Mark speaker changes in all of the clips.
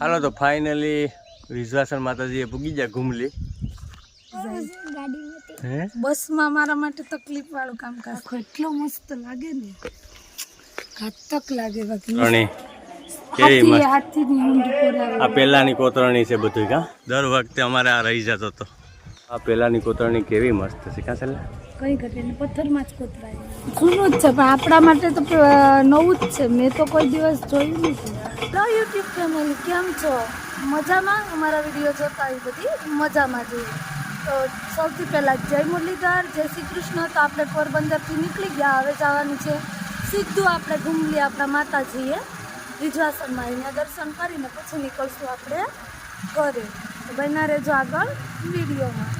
Speaker 1: હાલો તો ફાઇનલી વિશ્વાસન માતાજીએ પૂગી ગયા ઘૂમલી. હે?
Speaker 2: બસમાં મારા માટે તકલીફ વાળું કામકાજ. આખો એટલો મસ્ત લાગે ને. ઘાતક લાગે બાકી.
Speaker 1: આ પેલાની કોતરણી છે બધું કા? દર વખતે અમારે આ રહી જતો હતો આ પેલાની કોતરણી કેવી મસ્ત છે કાં ચાલે
Speaker 2: કઈ ઘટે ને પથ્થરમાં જ કોતરાય. જૂનું જ છે પણ આપણા માટે તો નવું જ છે. મેં તો કોઈ દિવસ જોયું નથી. તો યુટ્યુબ ફેમિલી કેમ છો? મજામાં? અમારા વીડિયો જોતા એ બધી? મજામાં જોઈએ તો સૌથી પહેલાં જય મુરલીધર, જય શ્રી કૃષ્ણ. તો આપણે પોરબંદરથી નીકળી ગયા. હવે જવાનું છે સીધું આપણે ઘૂમલી આપણા માતાજીએ વિજવાસનમાં અહીંયા દર્શન કરીને પછી નીકળશું આપણે ઘરે. બના રહેજો આગળ વિડીયોમાં.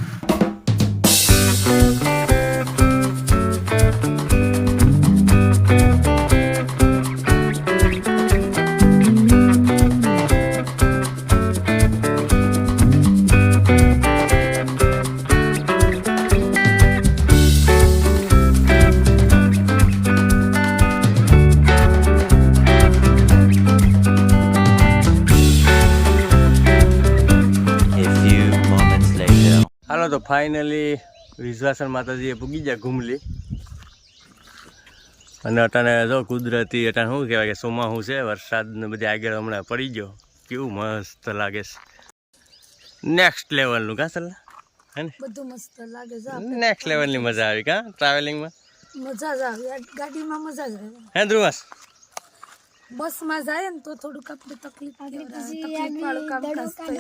Speaker 1: તો ફાઇનલી વિશ્વાસન માતાજીએ પૂગી ગયા ઘૂમલી. અને અટાણે જો કુદરતી અટાણે શું કહેવાય કે ચોમાસું છે વરસાદ ને બધી આગળ હમણાં પડી ગયો. કેવું મસ્ત લાગે છે. નેક્સ્ટ લેવલનું કાં સલ્લા હે ને?
Speaker 2: બધું મસ્ત લાગે છે
Speaker 1: નેક્સ્ટ લેવલની મજા આવી કા ટ્રાવેલિંગમાં
Speaker 2: મજા જ આવે. ગાડીમાં મજા જ આવે.
Speaker 1: હે ધ્રુવાસ?
Speaker 2: બસમાં જાય ને તો થોડુંક આપણે તકલીફ તકલીફ વાળું કામકાજ થઈ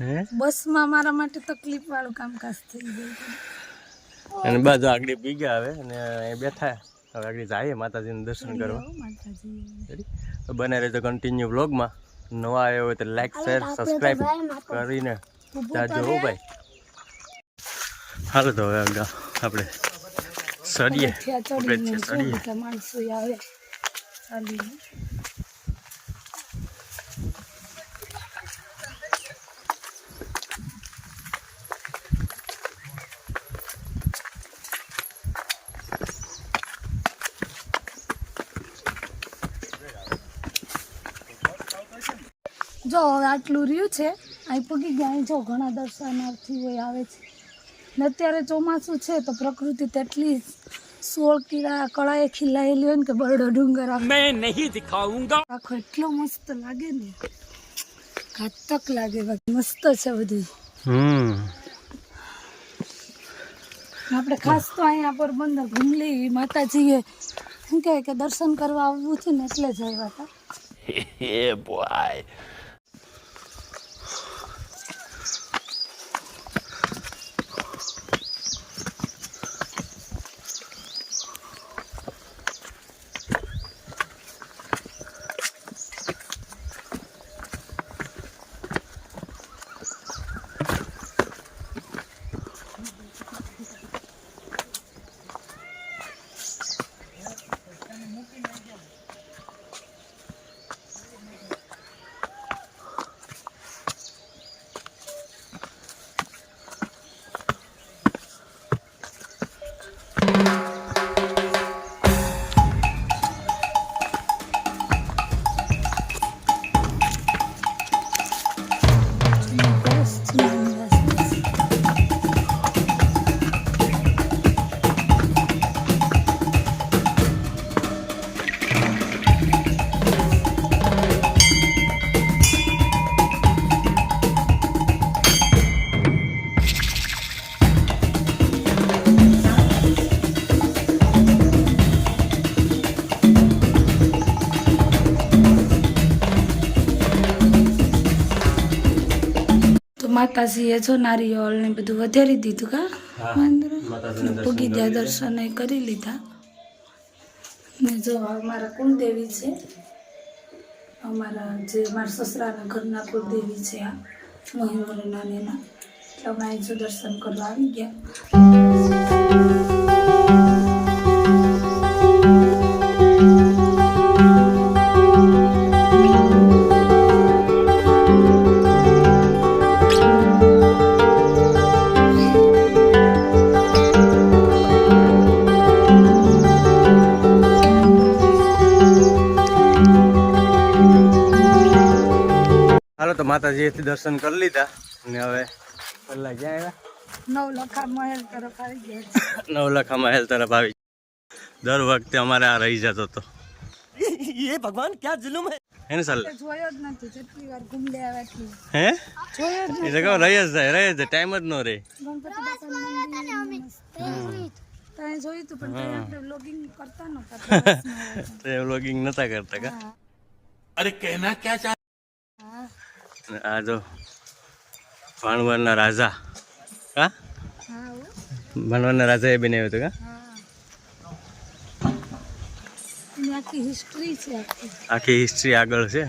Speaker 1: હે?
Speaker 2: બસમાં મારા માટે તકલીફ વાળું કામકાજ થઈ
Speaker 1: અને બાજુ આગળ પી ગયા હવે અને અહીં બેઠા. હવે આગળ જઈએ માતાજીનું દર્શન કરવા. બને રહેજો કન્ટિન્યુ વ્લોગમાં નવા આવ્યો હોય તો લાઈક શેર સબસ્ક્રાઈબ કરીને જાજો હો ભાઈ. હાલો તો હવે આગળ આપણે સડીએ આપણે સડીએ
Speaker 2: જો હવે આટલું રહ્યું છે અહીં પગી ગયા અહીં જો ઘણા દર્શનાર્થી હોય આવે છે. ને અત્યારે ચોમાસું છે તો પ્રકૃતિ તેટલી સોળ કીડા કળાએ ખીલાયેલી હોય ને કે બરડો ડુંગર આખો. આખો એટલો મસ્ત લાગે ને. ઘાતક લાગે બાકી મસ્ત છે બધું
Speaker 1: હમ.
Speaker 2: આપણે ખાસ તો અહીંયા પોરબંદર ઘૂમલી માતાજીએ શું કહેવાય કે દર્શન કરવા આવવું છે ને એટલે જ આવ્યા હતા.
Speaker 3: Yeah, boy.
Speaker 2: માતાજીએ જો નારિયેળ ને બધું વધારી દીધું કા?
Speaker 1: દર્શન
Speaker 2: પૂગી ગયા દર્શન એ કરી લીધા. ને જો અમારા મારા કુળદેવી છે અમારા જે મારા સસરાના ઘરના કુલદેવી છે આ મહિમોના નેના એટલે અમે જો દર્શન કરવા આવી ગયા.
Speaker 1: માતાજીથી દર્શન કરી લીધા અને હવે પહેલાં ક્યાં આવ્યા?
Speaker 2: નવલખા મહેલ તરફ આવી ગયા
Speaker 1: નવલખા મહેલ તરફ આવી દર વખતે અમારે આ રહી જતો હતો એ ભગવાન ક્યાં જુલુમ હે? એને સાલ?
Speaker 2: જોયો જ નથી કેટલી વાર ઘૂમ લે આવાથી
Speaker 1: હે?
Speaker 2: જોયો જ
Speaker 1: નથી. એટલે રહી જ જાય રહી જ ટાઈમ જ નો રહે.
Speaker 2: ગણપતિ બાપા મંદિર તને જોયું તું પણ આપણે વ્લોગિંગ કરતા નતા
Speaker 1: તે વ્લોગિંગ નતા કરતા કા?
Speaker 3: અરે કહેના
Speaker 2: ક્યાં
Speaker 1: અને આ જો ભાણવરના રાજા. કા?
Speaker 2: હા
Speaker 1: ભાણવરના રાજા એ બનાવ્યો હતો કા?
Speaker 2: આખી હિસ્ટ્રી
Speaker 1: આગળ છે.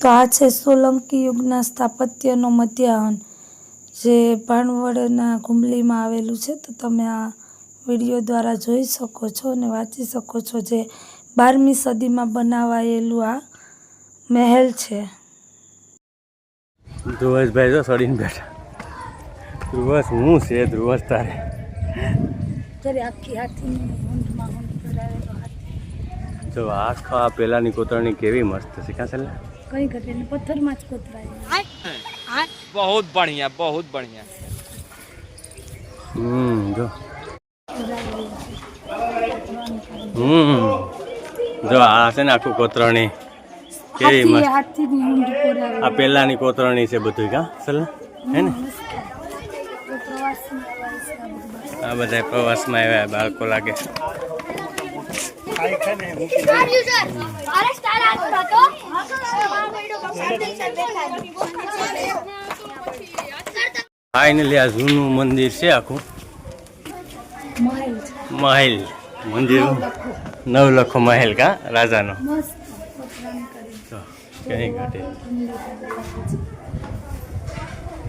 Speaker 2: તો આ છે સોલંકી યુગના સ્થાપત્યનો મધ્યાહન. જે ભાણવડના ઘુમલીમાં આવેલું છે તો તમે આ વીડિયો દ્વારા જોઈ શકો છો અને વાંચી શકો છો જે બારમી સદીમાં બનાવાયેલું આ મહેલ છે.
Speaker 1: ધ્રુવસભાઈ જો સડીને બેઠા. ધ્રુવસ હું છે ધ્રુવસ તારે? જો આખા આ પેલાની કોતરણી કેવી મસ્ત છે ક્યાં છે
Speaker 2: કઈ ઘટે પથ્થરમાં જ કોતરાય
Speaker 4: बहुत बढ़िया बहुत बढ़िया
Speaker 1: હમ જો હમ જો આ છે ને આખું કોતરણી કેવી
Speaker 2: હાથી
Speaker 1: મસ્ત
Speaker 2: હાથીની ઊંઢ
Speaker 1: આ
Speaker 2: કોરાવેલી
Speaker 1: પેલાની કોતરણી છે બધું કા ચાલે હે ને
Speaker 2: તો પ્રવાસમાં આવ્યા છે આ બધું.
Speaker 1: આ બધા પ્રવાસમાં આવ્યા બાળકો લાગે
Speaker 5: અરે સ્ટાર આતો હતો
Speaker 1: ફાઇનલી આ જૂનું મંદિર છે આખું.
Speaker 2: મહેલ
Speaker 1: મંદિર નવલખો મહેલ કા? રાજાનો. ક્યાંય ઘટે.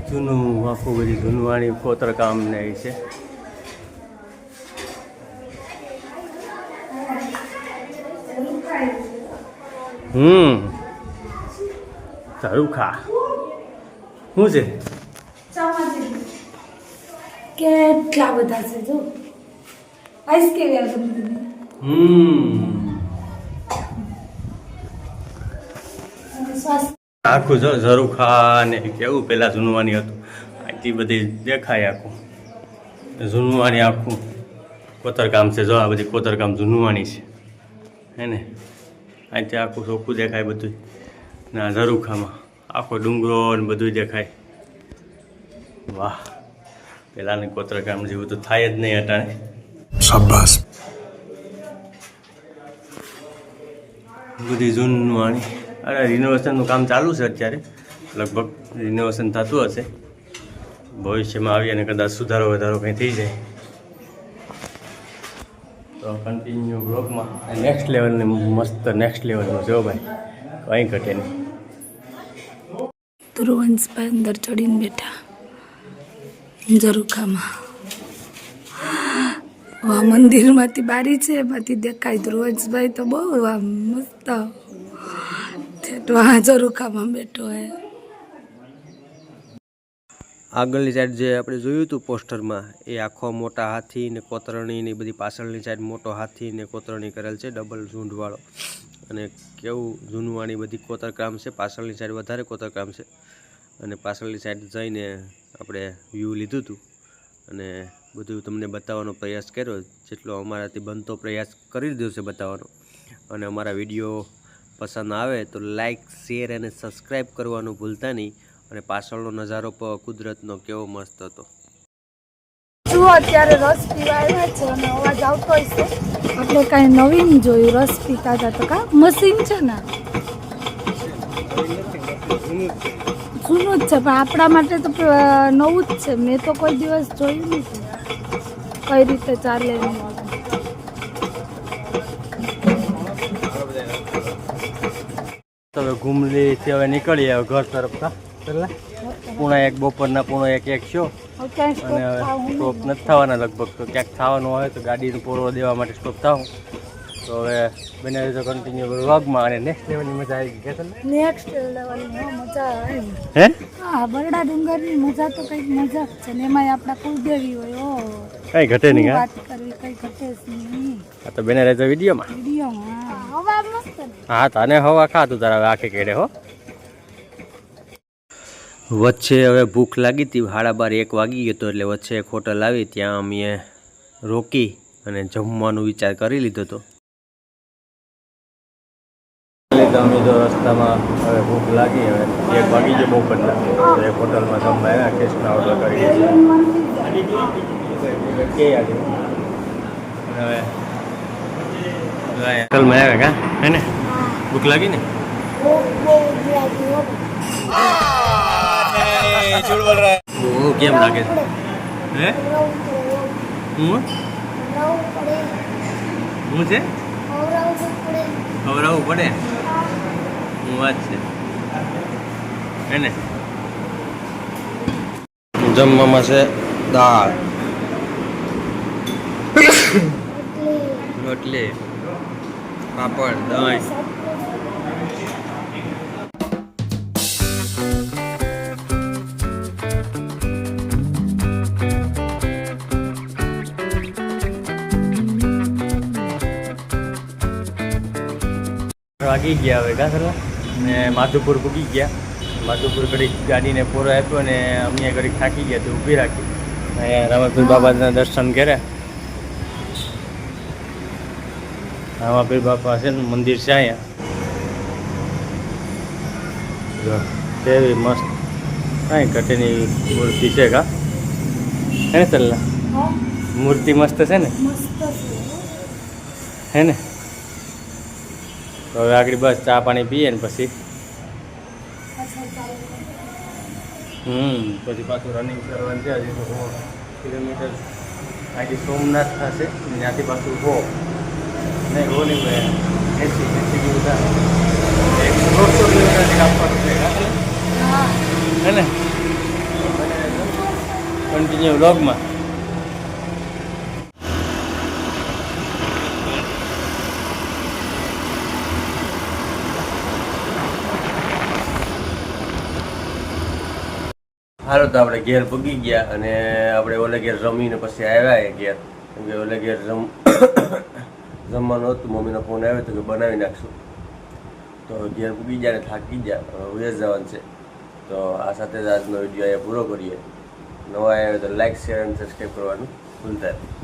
Speaker 1: જૂનું આખું બધી ધૂનવાણી કોતર કામ ને એ છે. હમ. ઝરૂખા શું છે?
Speaker 2: કેટલા બધા છે જો. આઈસ કેવી આવે તમને
Speaker 1: હમ. આખું જો ઝરૂખા ને કેવું પેલા ઝૂનવાની હતું. આટલી બધી દેખાય આખું. ઝૂનવાની આખું કોતરકામ છે જો આ બધી કોતરકામ ઝૂનવાની છે. હે ને? અહીંથી આખું ચોખ્ખું દેખાય બધું ને આ ઝરૂખામાં આખો ડુંગરો ને બધું દેખાય. વાહ. પેલાની કોતરકામ જેવું તો થાય જ નહીં અટાણે. બધી જૂનવાણી અરે રિનોવેશનનું કામ ચાલુ છે અત્યારે. લગભગ રિનોવેશન થતું હશે. ભવિષ્યમાં આવી અને કદાચ સુધારો વધારો કંઈ થઈ જાય. તો કન્ટિન્યુ બ્લોગમાં નેક્સ્ટ લેવલની મસ્ત નેક્સ્ટ લેવલનું જો ભાઈ કંઈ ઘટે નહીં.
Speaker 2: ધ્રુવંશભાઈ અંદર ચડીને બેઠા. ઝરૂખામાં આ મંદિરમાંથી બારી છે, એમાંથી દેખાય ધ્રુવજભાઈ તો બહુ આમ મસ્ત. આ ઝરૂખામાં બેઠો હે.
Speaker 6: આગળની સાઈડ જે આપણે જોયું હતું પોસ્ટરમાં, એ આખો મોટા હાથી ને કોતરણી ને બધી પાછળની સાઈડ મોટો હાથી ને કોતરણી કરેલ છે, ડબલ ઝૂંઢવાળો અને કેવું જૂનવાણી બધી કોતરકામ છે, પાછળની સાઈડ વધારે કોતરકામ છે. અને પાછળની સાઈડ જઈને આપણે વ્યૂ લીધું હતું અને બધું તમને બતાવવાનો પ્રયાસ કર્યો જેટલો અમારાથી બનતો પ્રયાસ કરી દીધો છે બતાવવાનો. અને અમારા વીડિયો પસંદ આવે તો લાઈક શેર અને સબસ્ક્રાઈબ કરવાનું ભૂલતા નહીં. અને પાછળનો નજારો કુદરતનો કેવો મસ્ત હતો.
Speaker 2: જુઓ અત્યારે રસ પીવા આવ્યા છે અને અવાજ આવતો હશે આપણે કાંઈ નવીન જોયું રસ પીતા હતા તો કા? મશીન છે ને? જૂનું જ છે પણ આપણા માટે તો નવું જ છે. મેં તો કોઈ દિવસ જોયું નથી કઈ રીતે ચાલે એનું
Speaker 1: હવે ઘૂમલીથી હવે નીકળીએ હવે ઘર તરફ કા? પહેલાં? પૂણા એક બપોરના પૂણા એક એક શો અને હવે સ્ટોપ નથી થવાના લગભગ. તો ક્યાંક થવાનું હોય તો ગાડીને પોરો દેવા માટે સ્ટોપ થાવ તો હવે બનાવી તો કન્ટિન્યુ વ્લોગમાં અને નેક્સ્ટ લેવલની મજા આવી ગઈ કે
Speaker 2: નેક્સ્ટ લેવલની હો, મજા આવી.
Speaker 1: હે?
Speaker 2: હા બરડા ડુંગરની મજા તો કંઈક મજા જ છે ને એમાંય આપણા કુળદેવી હોય ઓ.
Speaker 1: કઈ ઘટે નહીં હા?
Speaker 2: વાત કરવી કઈ ઘટે જ નહીં.
Speaker 1: આ તો બેને રહેતો વિડીયોમાં.
Speaker 2: વિડીયોમાં
Speaker 5: હવા મસ્ત
Speaker 1: હા તને હવા ખાતું તારા આખે કેડે હો.
Speaker 6: વચ્ચે હવે ભૂખ લાગી હતી સાડા બાર એક વાગી ગયો હતો એટલે વચ્ચે એક હોટલ આવી ત્યાં અમે રોકી અને જમવાનો વિચાર કરી લીધો હતો
Speaker 1: તો અમે તો રસ્તામાં હવે ભૂખ લાગી હવે એક વાગી જે બપોરના તો એક હોટલમાં જમવા આવ્યા કેસના ઓર્ડર કરી કે હવે હોટલમાં આવ્યા કા? હે ને? ભૂખ લાગી ને? કેમ લાગે છે? હે? હું?
Speaker 5: પડે
Speaker 1: હું છે? ખવડાવવું પડે હું વાત છે? એને
Speaker 6: જમવામાં છે દાળ. રોટલી. પાપડ દહીં.
Speaker 1: વાગી ગયા હવે કા સર ને માધુપુર પૂગી ગયા. માધુપુર ઘડીક ગાડીને પોરો આપ્યો ને અમે ઘડીક થાકી ગયા તો ઊભી રાખી. અહીંયા રામાપીર બાબાના દર્શન કર્યા. રામાપીર બાપા છે ને મંદિર છે અહીંયા. કેવી મસ્ત. કાંઈ ઘટેની મૂર્તિ છે કા? હે ને સલ્લા મૂર્તિ મસ્ત છે ને? હે ને? તો હવે આગળ બસ ચા પાણી પીએ ને પછી. હમ પછી પાછું રનિંગ કરવાનું છે. હજી તો કિલોમીટર આજે સોમનાથ થશે ત્યાંથી પાછું હો. નહીં હો નહીં ભાઈ. એસી એસી કિલોમીટર એકસો દોઢસો કિલોમીટર આપવાનું છે
Speaker 2: હે?
Speaker 1: ને? કન્ટિન્યુ વ્લોગમાં હાલો તો આપણે ઘેર પૂગી ગયા અને આપણે ઓલે ઘેર રમીને પછી આવ્યા એ ઘેર. કેમ કે ઓલે ઘેર રમ જમવાનું હતું, મમ્મીનો ફોન આવ્યો તો કે બનાવી નાખશું. તો ઘેર પૂગી ગયા ને થાકી ગયા, હવે જવાનું છે. તો આ સાથે જ આજનો વીડિયો અહીંયા પૂરો કરીએ. નવા આવ્યો તો લાઈક શેર અને સબસ્ક્રાઈબ કરવાનું ભૂલતા નહીં.